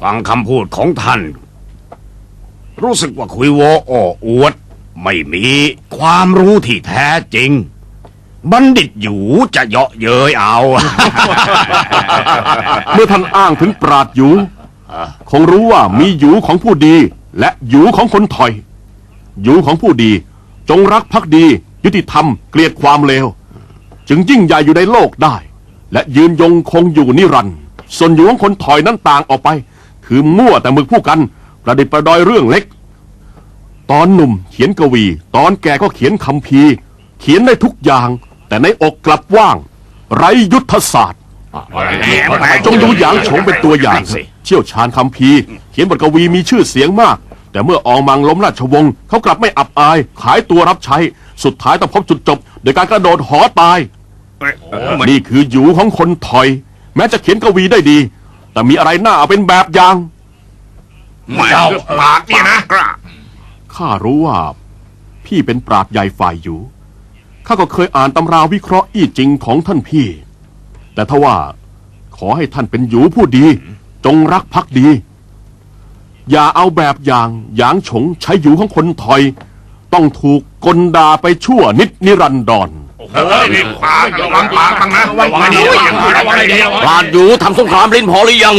ฟังคำพูดของท่าน รู้สึกว่าคุยโวโอ้อวด ไม่มีความรู้ที่แท้จริง บัณฑิตอยู่จะเยาะเย้ยเอา เมื่อท่านอ้างถึงปราดหยูคงรู้ว่ามีหยูของผู้ดี และหยูของคนถอยหยูของผู้ดี จงรักภักดี ยุติธรรม เกลียดความเลว จึงยิ่งใหญ่อยู่ในโลกได้ และยืนยงคงอยู่นิรันดร์ส่วนหยูของคนถอยนั้นต่างออกไป คือมั่วแต่มึกผู้กัน ประดิษฐ์ประดอยเรื่องเล็ก ตอนหนุ่มเขียนกวี ตอนแก่ก็เขียนคำพีร์เขียนได้ทุกอย่าง แต่ในอกกลับว่าง ไรยุทธศาสตร์จงดูหยางโฉงเป็นตัวอย่างสิเชี่ยวชาญคำพีร์เขียนบทกวีมีชื่อเสียงมาก แต่เมื่ออองมังล้มราชวงศ์เขากลับไม่อับอาย ขายตัวรับใช้ สุดท้ายต้องพบจุดจบ โดยการกระโดดหอตายนี่คือหยูของคนถอย แม้จะเขียนกวีได้ดี แต่มีอะไรน่าเอาเป็นแบบอย่างเจ้าปากเนี่ยนะข้ารู้ว่า พี่เป็นปราดใหญ่ฝ่ายอยู่ ข้าก็เคยอ่านตำราวิเคราะห์อี้จริงของท่านพี่ แต่ถ้าว่าขอให้ท่านเป็นหยูผู้ดี จงรักภักดี อย่าเอาแบบอย่างหยางฉงใช้หยูของคนถอย ต้องถูกกลดาไปชั่วนิดนิรันดร เฮ้ยนี่ปากระวังปากบ้างนะระวังให้ดีระวังให้ดีปราดอยู่ทำสงครามลิ้นพอหรือยัง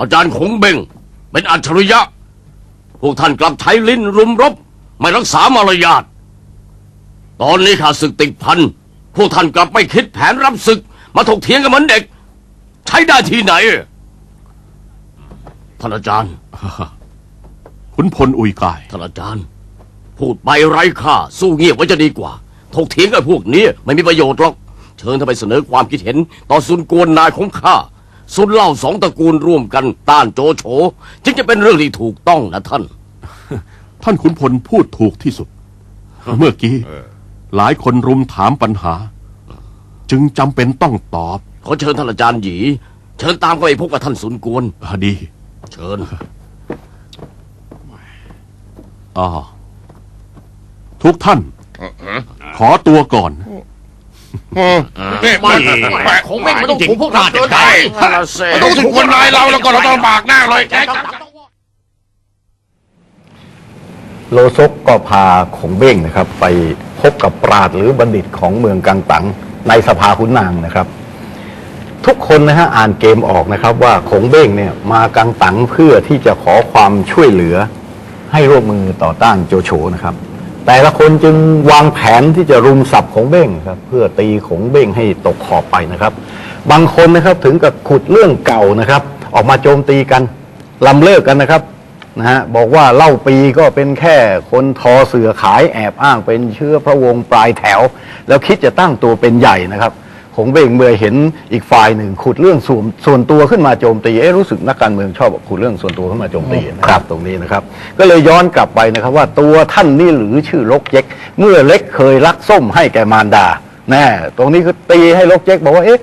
อาจารย์คงเบงเป็นอัจฉริยะ พวกท่านกลับใช้ลิ้นรุมรบ ไม่รักษามารยาทตอนนี้ข้าศึกติดพันพวกท่านกลับไม่คิดแผนรับศึก มาถกเถียงกันเหมือนเด็ก ใช้ได้ที่ไหน ท่านอาจารย์ ขุนพลอุยกาย ท่านอาจารย์ พูดไปไร้ค่า สู้เงียบไว้จะดีกว่า ถกเถียงกับพวกนี้ไม่มีประโยชน์หรอก เชิญท่านไปเสนอความคิดเห็น ต่อสุนกวนนายของข้าสุนเล่าสองตระกูลร่วมกันต้านโจโฉจึงจะเป็นเรื่องที่ถูกต้องนะท่าน ท่านขุนพลพูดถูกที่สุด เมื่อกี้ หลายคนรุมถามปัญหา จึงจำเป็นต้องตอบ ขอเชิญท่านอาจารย์หยีเชิญตามเข้าไปพบกับท่านสุนกวนอะดี เชิญอ่า ทุกท่าน ขอตัวก่อน ไม่คงไม่ไม่ต้องถูกพวกเราเกินไปต้องถูกคนนายเราแล้วก็เราต้องปากหน้าเลยโลซกก็พาขงเบ้งนะครับ ไปพบกับปราดหรือบัณฑิตของเมืองกังตังในสภาขุนนางนะครับ ทุกคนนะฮะอ่านเกมออกนะครับว่าขงเบ้งเนี่ยมากังตังเพื่อที่จะขอความช่วยเหลือให้ร่วมมือต่อต้านโจโฉนะครับ แต่ละคนจึงวางแผนที่จะรุมสับของเบ้งครับ เพื่อตีของเบ้งให้ตกขอบไปนะครับ บางคนนะครับถึงกับขุดเรื่องเก่านะครับ ออกมาโจมตีกันลำเลิกกันนะครับนะฮะบอกว่าเล่าปีก็เป็นแค่คนทอเสือขายแอบอ้างเป็นเชื้อพระวงศ์ปลายแถว แล้วคิดจะตั้งตัวเป็นใหญ่นะครับ หงเบงเมื่อเห็นอีกฝ่ายหนึ่งขุดเรื่องส่วนส่วนตัวขึ้นมาโจมตีเอ๊ะรู้สึกนักการเมืองชอบขุดเรื่องส่วนตัวขึ้นมาโจมตีนะครับตรงนี้นะครับ ก็เลยย้อนกลับไปนะครับว่าตัวท่านนี่หรือชื่อลกเจ๊กเมื่อเล็กเคยรักส้มให้แก่มารดาแน่ตรงนี้คือตีให้ลกเจ๊กบอกว่าเอ๊ะ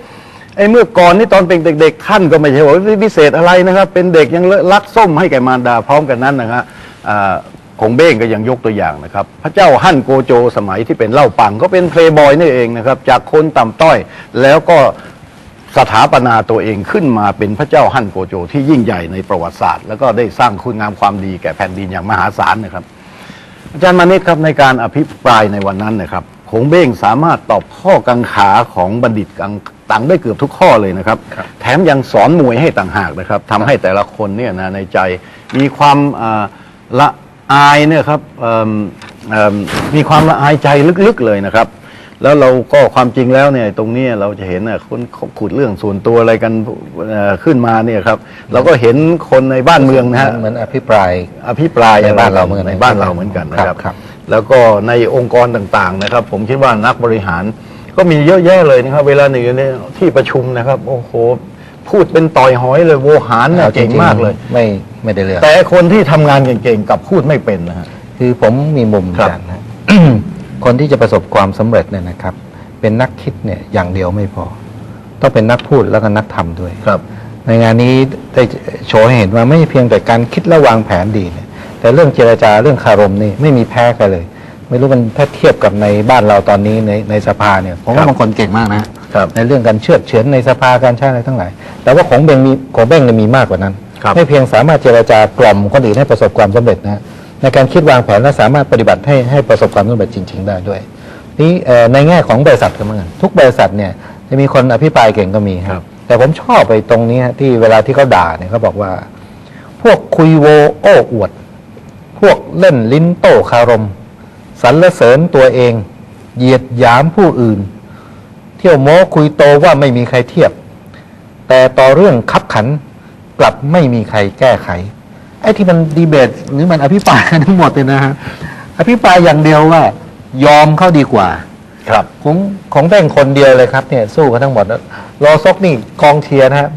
ไอ้เมื่อก่อนนี่ตอนเป็นเด็ก ๆ ท่านก็ไม่ใช่ว่าพิเศษอะไรนะครับ เป็นเด็กยังรักส้มให้แก่มารดาพร้อมกันนั้นนะฮะ อ่าคงเบ้งก็ยังยกตัวอย่างนะครับ พระเจ้าฮั่นโกโจสมัยที่เป็นเล่าปังก็เป็นเพลย์บอยนี่เองนะครับ จากคนต่ำต้อย แล้วก็สถาปนาตัวเองขึ้นมาเป็นพระเจ้าฮั่นโกโจที่ยิ่งใหญ่ในประวัติศาสตร์ แล้วก็ได้สร้างคุณงามความดีแก่แผ่นดินอย่างมหาศาลนะครับ อาจารย์มานิตครับในการอภิปรายในวันนั้นนะครับคงเบ้งสามารถตอบข้อกังขาของบัณฑิตกังตังได้เกือบทุกข้อเลยนะครับ แถมยังสอนมวยให้ต่างหากนะครับทำให้แต่ละคนเนี่ยนะในใจมีความอ่าละ อายเนี่ยครับเอิ่มเอิ่มมีความละอายใจลึกๆเลยนะครับ แล้วเราก็ความจริงแล้วเนี่ยตรงเนี้ยเราจะเห็นน่ะคนขุดเรื่องส่วนตัวอะไรกันเอ่อขึ้นมาเนี่ยครับ เราก็เห็นคนในบ้านเมืองนะฮะเหมือนอภิปรายอภิปรายในบ้านเราเหมือนกันในบ้านเราเหมือนกันนะครับครับ แล้วก็ในองค์กรต่างๆนะครับ ผมคิดว่านักบริหารก็มีเยอะแยะเลยนะครับ เวลาหนึ่งในที่ประชุมนะครับ โอ้โห พูดเป็นต่อยหอยเลยโวหารน่ะอจริเก่งมากเลย ไม่ไม่ได้เรื่องแต่คนที่ทำงานเก่งๆกลับพูดไม่เป็นนะฮะคือผมมีมุมครับกันนะคนที่จะประสบความสำเร็จเนี่ยนะครับ เป็นนักคิดเนี่ยอย่างเดียวไม่พอ ต้องเป็นนักพูดแล้วก็นักทำด้วยครับ ในงานนี้ได้โชว์ให้เห็นว่าไม่เพียงแต่การคิดและวางแผนดีเนี่ย แต่เรื่องเจรจาเรื่องคารมนี่ไม่มีแพ้กันเลย ไม่รู้มันถ้าเทียบกับในบ้านเราตอนนี้ในในสภาเนี่ยผมครัว่าบบางคนเก่งมากนะครับในเรื่องการเชื่อดเฉือนในสภาการใช้อะไรทั้งหลาย แต่ว่าของเบงมีของเบงเนี่ยมีมากกว่านั้น ครับไม่เพียงสามารถเจรจากล่อมคนอื่นให้ประสบความสำเร็จนะฮะในการคิดวางแผนและสามารถปฏิบัติให้ให้ประสบความสำเร็จจริง ๆ ได้ด้วยนี่เอ่อในแง่ของบริษัทก็เหมือนกันทุกบริษัทเนี่ยจะมีคนอภิปรายเก่งก็มีครับแต่ผมชอบไปตรงนี้ฮะที่เวลาที่เขาด่าเนี่ยเขาบอกว่า พวกคุยโวโอ้อวด พวกเล่นลิ้นโต้คารมสรรเสริญตัวเอง เหยียดหยามผู้อื่น เที่ยวโม้คุยโตว่าไม่มีใครเทียบ แต่ต่อเรื่องคับขันกลับไม่มีใครแก้ไขไอ้ที่มันดีเบตหรือมันอภิปรายกันทั้งหมดเลยนะฮะอภิปรายอย่างเดียวว่า ยอมเข้าดีกว่า ครับของของแบ่งคนเดียวเลยครับเนี่ยสู้กันทั้งหมดแล้วรอซกนี่กองเชียร์นะฮะ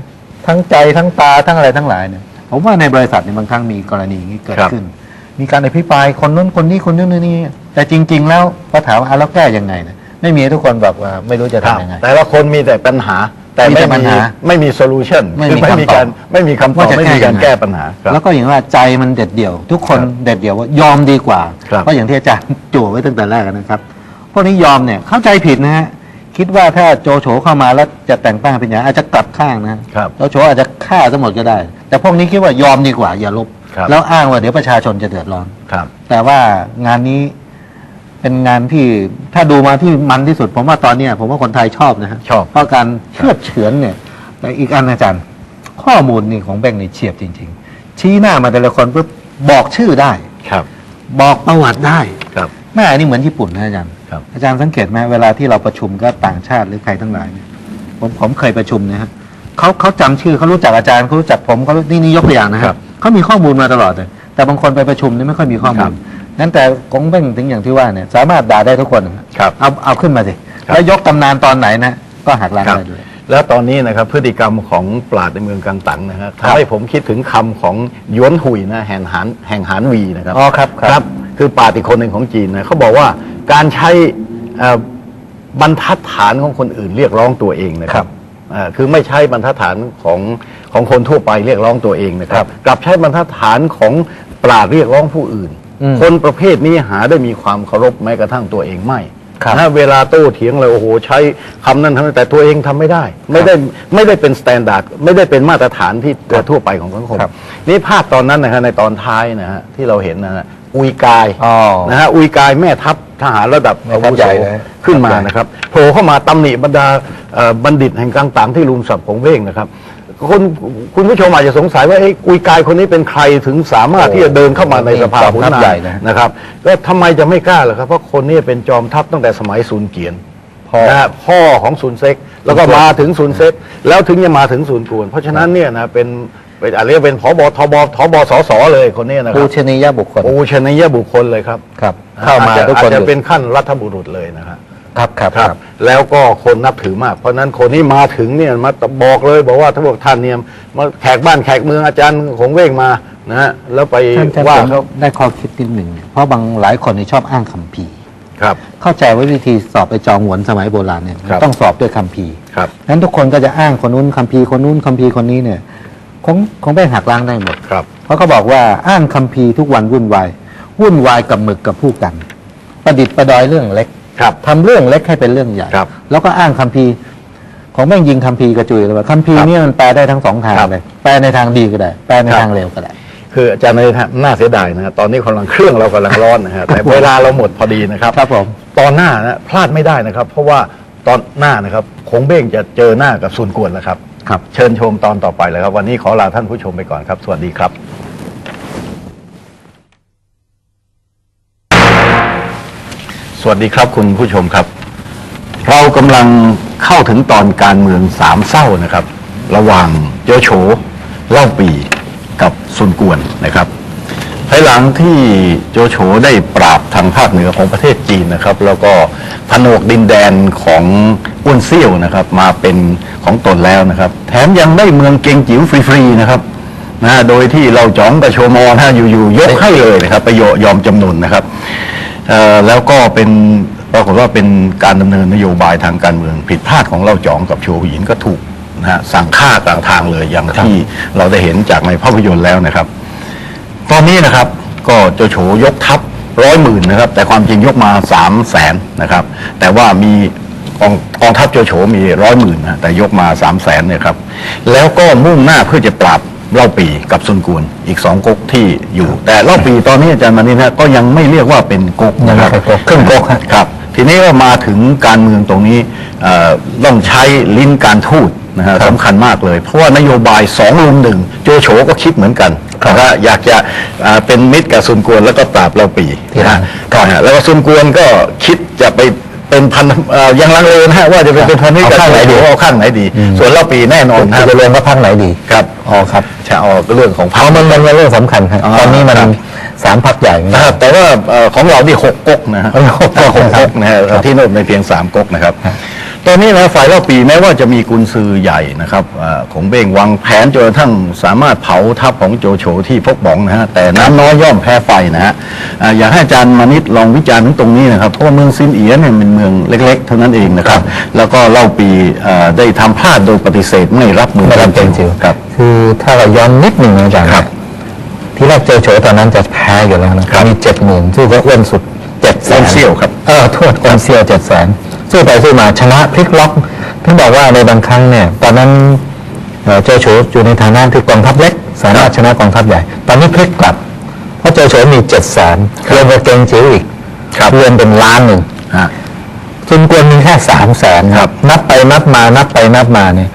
ทั้งใจทั้งตาทั้งอะไรทั้งหลายเนี่ยผมว่าในบริษัทเนี่ยบางครั้งมีกรณีอย่างนี้เกิดครับขึ้น มีการอภิปรายคนนู้นคนนี้คนนู้นคนนี้แต่จริง ๆ แล้วพอถามว่าอะแล้วแก้ยังไงเนี่ยไม่มีทุกคนบอกว่าไม่รู้จะครับทำยังไงแต่ละคนมีแต่ปัญหา แต่มีไม่แต่ปัญมีหาไม่มีโซลูชันไม่คือมีไม่มีคำตอบการไม่มีคำตอบว่าจะไม่มีการยังไง แก้ปัญหาครับ แล้วก็อย่างว่าใจมันเด็ดเดี่ยว ทุกคนครับเด็ดเดี่ยวว่ายอมดีกว่า ครับ เพราะอย่างที่อาจารย์ จั่วไว้ตั้งแต่แรกนะครับพวกนี้ยอมเนี่ยเข้าใจผิดนะฮะคิดว่าถ้าโจโฉเข้ามาแล้วจะแต่งตั้งเป็นอย่างนั้นอาจจะกลับข้างนะฮะครับ โจโฉอาจจะฆ่าทั้งหมดก็ได้ แต่พวกนี้คิดว่ายอมดีกว่าอย่าลบครับ แล้วอ้างว่าเดี๋ยวประชาชนจะเดือดร้อน ครับ แต่ว่างานนี้ เป็นงานที่ถ้าดูมาที่มันที่สุด ผมว่าตอนเนี้ยผมว่าคนไทยชอบนะฮะชอบ เพราะการเชื่อดเฉือนเนี่ยแต่อีกอันอาจารย์ ข้อมูลนี่ของแบงค์นี่เฉียบจริง ๆ ชี้หน้ามาแต่ละคนปุ๊บบอกชื่อได้ ครับ บอกประวัติได้ครับ แม่อันนี้เหมือนญี่ปุ่นนะอาจารย์ ครับ อาจารย์สังเกตไหมเวลาที่เราประชุมก็ต่างชาติหรือใครทั้งหลายเนี่ยผมผมเคยประชุมนะฮะเขาเขาจำชื่อเขารู้จักอาจารย์เขารู้จักผมเขานี่นี่ยกตัวอย่างนะคครัรับบเขามีข้อมูลมาตลอดเลยแต่บางคนไปประชุมนี่ไม่ค่อยมีข้อมูครัลบ นั้นแต่กงเบ้งถึงอย่างที่ว่าเนี่ยสามารถด่าได้ทุกคนนะครับเอาเอาขึ้นมาสิครับแล้วยกตำนานตอนไหนนะก็หักล้างครับได้ด้วยแล้วตอนนี้นะครับพฤติกรรมของปราดในเมืองกังตังนะฮะครับทำให้ผมคิดถึงคำของหยวนหุยนะแห่งหานแห่งหานวีนะครับอ๋อครับครับ คือปราดอีกคนหนึ่งของจีนนะเขาบอกว่าการใช้เอ่อบรรทัดฐานของคนอื่นเรียกร้องตัวเองนะครับอ่าคือไม่ใช่บรรทัดฐานของของคนทั่วไปเรียกร้องตัวเองนะครับ กลับใช้บรรทัดฐานของปราดเรียกร้องผู้อื่นอืม คนประเภทนี้หาได้มีความเคารพแม้กระทั่งตัวเองไม่ครับนะเวลาโต้เถียงเลยโอ้โหใช้คำนั้นทำนั้นแต่ตัวเองทำไม่ได้ ไม่ได้ไม่ได้เป็นสแตนดาร์ดไม่ได้เป็นมาตรฐานที่ทั่วไปของสังคมครับนี่ภาพตอนนั้นนะฮะในตอนท้ายนะฮะที่เราเห็นนะฮะอุยกายอ๋อนะฮะอุยกายแม่ทัพทหารระดับแม่อาทัพวุใหโสญ่เลยขึ้นมาทัพใหญ่นะครับโผล่เข้ามาตำหนิบรรดาเอ่อบัณฑิตแห่งกลางต่างที่รุมสับของเว้งนะครับ คนคุณผู้ชมอาจจะสงสัยว่าเอ๊ะอุยกายคนนี้เป็นใครถึงสามารถที่จะเดินเข้ามาในสภาจอมขุนทัพนาใหญ่งนะนะครับแล้วทำไมจะไม่กล้าล่ะครับเพราะคนนี้เป็นจอมทัพตั้งแต่สมัยซุนเกียนพ่อนะฮะพ่อของซุนเซ็ก แล้วก็มาถึงซุนเซ็ก แล้วถึงจะมาถึงซุนกวน เพราะฉะนั้นเนี่ยนะเป็นเป็นอะไรยกเป็นผบทบทบสสเลยคนนี้นะคปูรับชนียบุคคลปูชนียบุคคลเลยครับครับ เข้ามาอจจะทุกคนอาจจะอยู่เป็นขั้นรัฐบุรุษเลยนะครับ ครับครับครับ แล้วก็คนนับถือมาก เพราะฉะนั้นคนที่มาถึงเนี่ยมาบอกเลยบอกว่าถ้าบอกท่านเนี่ยมาแขกบ้านแขกเมืองอาจารย์ของเว้งมานะฮะแล้วไปท่านท่านว่าผมเขาได้ข้อคิดนิดหนึ่งเนี่ยเพราะบางหลายคนนี่ชอบอ้างคัมภีร์ ครับ เข้าใจว่าวิธีสอบไปจองหวนสมัยโบราณเนี่ยครับ ต้องสอบด้วยคัมภีร์ครับ นั้นทุกคนก็จะอ้างคนนู้นคัมภีร์คนนู้นคัมภีร์คนนี้เนี่ยคงคงไม่หักล้างได้หมด ครับ เพราะเขาบอกว่าอ้างคัมภีร์ทุกวันวุ่นวาย วุ่นวายกับหมึกกับผู้กัน ประดิษฐ์ประดอยเรื่องเล็ก ครับทำเรื่องเล็กให้เป็นเรื่องใหญ่ ครับแล้วก็อ้างคัมภีร์ของแม่งยิงคัมภีร์กระจุยเลยว่าคัมภีร์ครับเนี่ยมันแปลได้ทั้งสองทางครับ เลย แปลในทางดีก็ได้ แปลในครับทางเร็วก็ได้ คืออาจารย์ในทางน่าเสียดายนะฮะตอนนี้กำลังเครื่องเรากำลังร้อนนะฮะแต่เวลาเราหมดพอดีนะครับ ครับผม ตอนหน้านะพลาดไม่ได้นะครับ เพราะว่าตอนหน้านะครับคงเบ้งจะเจอหน้ากับซุนกวนแล้วครับ ครับ เชิญชมตอนต่อไปเลยครับ วันนี้ขอลาท่านผู้ชมไปก่อนครับ สวัสดีครับ สวัสดีครับคุณผู้ชมครับ เรากำลังเข้าถึงตอนการเมืองสามเศร้านะครับ ระหว่างโยโฉเล่าปีกับซุนกวนนะครับภายหลังที่โจโฉได้ปราบทางภาคเหนือของประเทศจีนนะครับ แล้วก็ผนวกดินแดนของอ้วนเซี่ยวนะครับ มาเป็นของตนแล้วนะครับ แถมยังได้เมืองเกงจิ๋วฟรีๆนะครับนะโดยที่เราจ้องกับโชมอนะอยู่ๆยกให้เลยนะครับไปยชน์ยอมจำนวนนะครับ แล้วก็เป็นปรากฏว่าเป็นการดำเนินนโยบายทางการเมืองผิดพลาดของเล่าจองกับโชว์หินก็ถูกนะฮะสั่งฆ่ากลางทางเลยอย่างที่เราได้เห็นจากในภาพยนตร์แล้วนะครับ ตอนนี้นะครับก็โจโฉยกทัพร้อยหมื่นนะครับ แต่ความจริงยกมาสามแสนนะครับ แต่ว่ามีกองกองทัพโจโฉมีร้อยหมื่นนะแต่ยกมาสามแสนเนี่ยครับ แล้วก็มุ่งหน้าเพื่อจะปราบ เล่าปีกับซุนกวนอีกสองก๊กที่อยู่ แต่เล่าปีตอนนี้อาจารย์มานินะก็ยังไม่เรียกว่าเป็นก๊กยังนะไม่ครับใช่ก๊กครึ่งก๊กฮะครับทีนี้ก็มาถึงการเมืองตรงนี้เอ่อต้องใช้ลิ้นการทูตนะฮะสำคัญมากเลย เพราะว่านโยบายสองลุมหนึ่งโจโฉก็คิดเหมือนกันนะฮะอยากจะอ่าเป็นมิตรกับซุนกวนแล้วก็ปราบเล่าปีที่นะนั่ฮะนนะฮะแล้วก็ซุนกวนก็คิดจะไป เป็นพันเอ่อยังลังเลนะฮะว่าจะไปเป็นพันธมิตรกับเอาข้างไหนดีโจโฉเอาข้างไหนดี ส่วนเล่าปีแน่นอนคุณนะจะเรียนว่าพักไหนดีครับอ๋อครับใช่เอาเรื่องของพรเพรคราะมันมันเป็นเรื่องสำคัญครับอ๋อตอนนี้มันครับ สามพักใหญ่นะครับแต่ว่าเอ่อของเราที่หกก๊กนะฮะเออหกก๊กหกก๊กนะฮะครับที่โน่นในเพียงสามก๊กนะครับ ตอนนี้นะฝ่ายเล่าปีแม้ว่าจะมีกุญซือใหญ่นะครับเอ่อของเบ้งวางแผนจนกระทั่งสามารถเผาทัพของโจโฉที่พกบองนะฮะแต่น้ำน้อยย่อมแพ้ไฟนะฮะอ่าอยากให้อาจารย์มานิดลองวิจารณ์ถึงตรงนี้นะครับเพราะว่าเมืองซินเอียเนี่ยเป็นเมืองเล็ก ๆ เท่านั้นเองนะครับ แล้วก็เล่าปีเอ่อได้ทำพลาดโดยปฏิเสธไม่รับมือไม่รับเกรงจิ๋ว ครับ คือถ้าเราย้อนนิดหนึ่งนะอาจารย์ครับที่แรกเจอโฉตอนนั้นจะแพ้อยู่แล้วนะครับมีเจ็ดหมื่นสู้ก็อ้วนสุดเจ็ดแสอ้วนนเซี่ยวครับ เออโทษอ้วนเซี่ยวเจ็ดแสน สู้ไปสู้มาชนะพลิกล็อกถึงบอกว่าในบางครั้งเนี่ย ตอนนั้นเอ่อเจอโฉอยู่ในฐานะที่กองทัพเล็ก สามารถชนะกองทัพใหญ่ ตอนนี้พลิกกลับ เพราะเจอโฉมีเจ็ดแสนรวมกับเกรงจิ๋วอีกครับรวมเป็นล้านหนึ่งฮะซุนกวนมีแค่สามแสนครับ นับไปนับมานับไปนับมาเนี่ย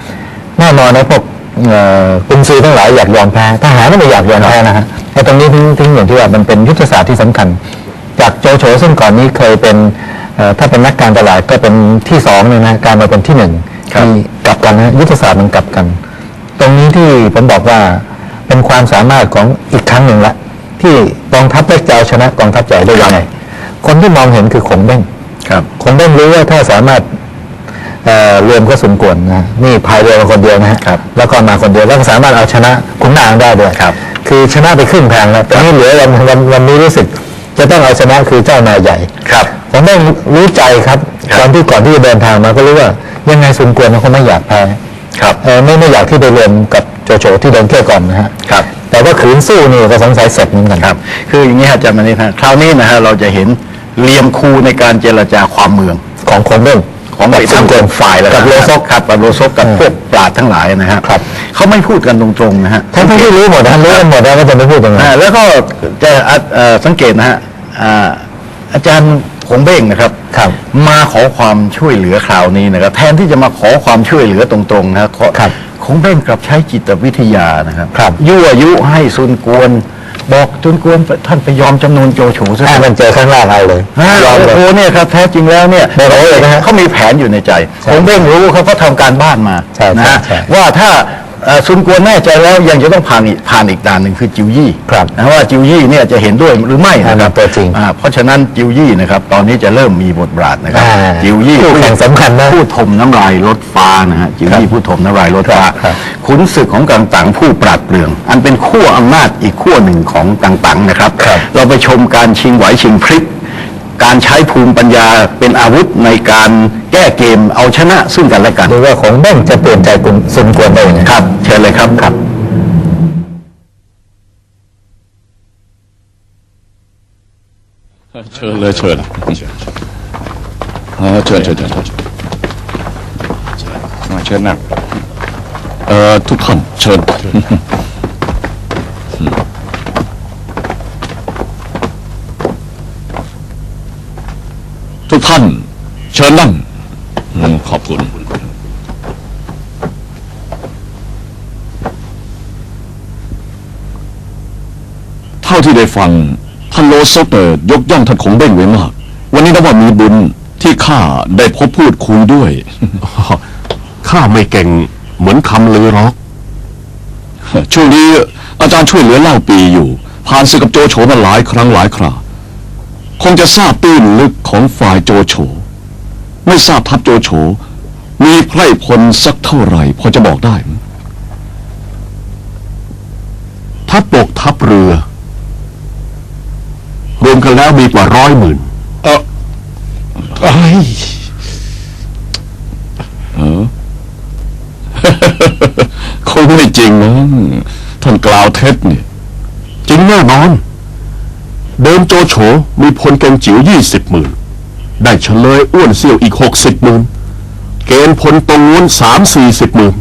แน่นอนนะพวกเอ่อกุนซือทั้งหลายอยากยอมแพ้ทหารก็ไม่อยากยอมแพ้นะฮะไอ้ตรงนี้ทิ้งทิ้งอย่างที่ว่ามันเป็นยุทธศาสตร์ที่สำคัญ จากโจโฉซึ่งก่อนนี้เคยเป็นเอ่อ ถ้าเป็นนักการตลาดก็เป็นที่สองเนี่ยนะการมาเป็นที่หนึ่งครับที่กลับกันนะยุทธศาสตร์มันกลับกัน ตรงนี้ที่ผมบอกว่าเป็นความสามารถของอีกครั้งหนึ่งละ ที่กองทัพเล็กจะเอาชนะกองทัพใหญ่ได้ยังไงคนที่มองเห็นคือขงเบ้งครับคงต้องรู้ว่าถ้าสามารถเอ่อรวมก็สมควรนะนี่พายเรือมาคนเดียวนะฮะครับแล้วก็มาคนเดียวแล้วก็สามารถเอาชนะขุนนางได้ด้วยครับคือชนะไปครึ่งทางแล้วแต่นี่เหลือวันวันวันนี้รู้สึก จะต้องเอาชนะคือเจ้านายใหญ่ครับ ผมต้องรู้ใจครับครับตอนที่ก่อนที่จะเดินทางมาก็รู้ว่ายังไงสมควรมันคงไม่อยากแพ้ครับเออไม่ไม่อยากที่ไปรวมกับโจโฉที่เดินเที่ยวก่อนนะฮะครับ แต่ว่าขืนสู้นี่ก็สงสัยเสร็จเหมือนกันครับ คืออย่างนี้ฮะอาจารย์มานิดฮะคราวนี้นะฮะเราจะเห็นเหลี่ยมคูในการเจรจาความเมืองของคงเบ้งของกับไอ้สทั้มงควรฝ่ายแล้วกับโลซกครับกับโลซกกับอืมพวกปราดทั้งหลายนะฮะครับเขาไม่พูดกันตรงๆนะฮะทั้งที่รู้หมดนะรู้กันหมดแล้วก็จะไม่พูดยังไงอ่าแล้วก็จะอะเอ่อสังเกตนะฮะ อ่าอาจารย์คงเบ้งนะครับ ครับมาขอความช่วยเหลือคราวนี้นะครับ แทนที่จะมาขอความช่วยเหลือตรงๆนะฮะขอครับคงเบ้งกลับใช้จิตวิทยานะครับครับ ยั่วยุให้ซุนกวน บอกซุนกวนท่านไปยอมจำนวนโจโฉซะ ถ้ามันเจอข้างล่างเอาเลยฮะยอมเลยโอ้โหเนี่ยครับแท้จริงแล้วเนี่ยไม่รู้เลยนะฮะเขามีแผนอยู่ในใจใช่ผมเบ้งรู้เขาก็ทำการบ้านมาใช่นะฮะใช่ใช่ว่าถ้าเอ่อ ซุนกวนแน่ใจแล้วยังจะต้องผ่านอีกผ่านอีกด่านหนึ่งคือจิวยี่ครับนะว่าจิวยี่เนี่ยจะเห็นด้วยหรือไม่นะครับอ่าตัวจริงอ่าเพราะฉะนั้นจิวยี่นะครับตอนนี้จะเริ่มมีบทบาทนะครับอ่าจิวยี่คู่แข่งสำคัญนะผู้ถมน้ำลายลดฟ้านะฮะจิวยี่ผู้ถมน้ำลายลดฟ้าครับขุนศึกของกังตังผู้ปราดเปรื่อง อันเป็นขั้วอำนาจอีกขั้วหนึ่งของกังตังนะครับครับเราไปชมการชิงไหวชิงพริบ การใช้ภูมิปัญญาเป็นอาวุธในการแก้เกมเอาชนะซึ่งกันและกันดูว่าของเบ้งจะเปลี่ยนใจคุณสมควรได้ยังไงครับเชิญเลยครับครับเชิญเลยเชิญเออเชิญเชิญเชิญเชิญมาเชิญนั่งเอ่อทุกท่านเชิญ กท่าน เชิญนั่งอืมขอบคุณ เท่าที่ได้ฟัง ท่านโลซกเนยยกย่องท่านคงเบ้งไว้มาก วันนี้นับว่ามีบุญที่ข้าได้พบพูดคุยด้วย ข้าไม่เก่งเหมือนคำลือหรอก ช่วงนี้อาจารย์ช่วยเหลือเล่าปีอยู่ ผ่านศึกกับโจโฉมาหลายครั้งหลายครา คงจะทราบตื้นลึกของฝ่ายโจโฉ ไม่ทราบทัพโจโฉ มีไพร่พลสักเท่าไหร่พอจะบอกได้ไหมทัพบกทัพเรือ รวมกันแล้วมีกว่าร้อยหมื่นเออไอ้เออคงไม่จริงนะท่านกล่าวเท็จเนี่ย จริงแน่นอน เดิมโจโฉมีพลเกงจิ๋วยี่สิบหมื่นได้เฉลยอ้วนเซี่ยวอีกหกสิบหมื่นเกณฑ์พลตรงง้วนสามสี่สิบหมื่น